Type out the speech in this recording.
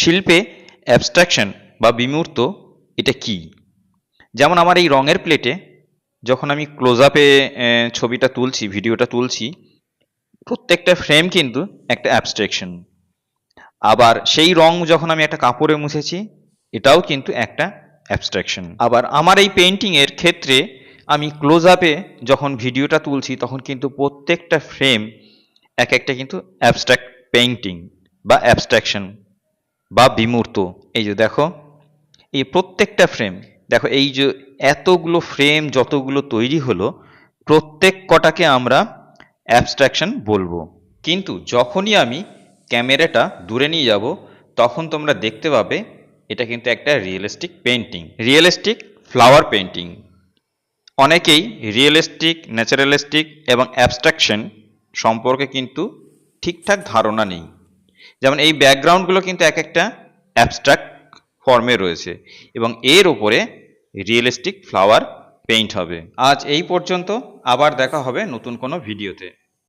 শিল্পে অ্যাবস্ট্রাকশন বা বিমূর্ত এটা কি? যেমন আমার এই রঙের প্লেটে যখন আমি ক্লোজ আপে ছবিটা তুলছি, ভিডিওটা তুলছি, প্রত্যেকটা ফ্রেম কিন্তু একটা অ্যাবস্ট্রাকশন আবার সেই রং যখন আমি একটা কাপড়ে মুছেছি, এটাও কিন্তু একটা অ্যাবস্ট্রাকশন আবার আমার এই পেন্টিংয়ের ক্ষেত্রে আমি ক্লোজ আপে যখন ভিডিওটা তুলছি, তখন কিন্তু প্রত্যেকটা ফ্রেম এক একটা কিন্তু অ্যাবস্ট্রাক্ট পেইন্টিং বা অ্যাবস্ট্রাকশন বা বিমূর্ত। এই যে দেখো, এই প্রত্যেকটা ফ্রেম দেখো এই যে এতগুলো ফ্রেম যতগুলো তৈরি হলো, প্রত্যেক কটাকে আমরা অ্যাবস্ট্রাকশন বলব। কিন্তু যখনই আমি ক্যামেরাটা দূরে নিয়ে যাব, তখন তোমরা দেখতে পাবে, এটা কিন্তু একটা realistic painting realistic flower painting অনেকেই রিয়েলিস্টিক ন্যাচারালিস্টিক এবং অ্যাবস্ট্রাকশন সম্পর্কে কিন্তু ঠিকঠাক ধারণা নেই। যেমন এই ব্যাকগ্রাউন্ডগুলো কিন্তু এক একটা অ্যাবস্ট্রাক্ট ফর্মে রয়েছে এবং এর ওপরে রিয়েলিস্টিক ফ্লাওয়ার পেইন্ট হবে। আজ এই পর্যন্ত আবার দেখা হবে নতুন কোনো ভিডিওতে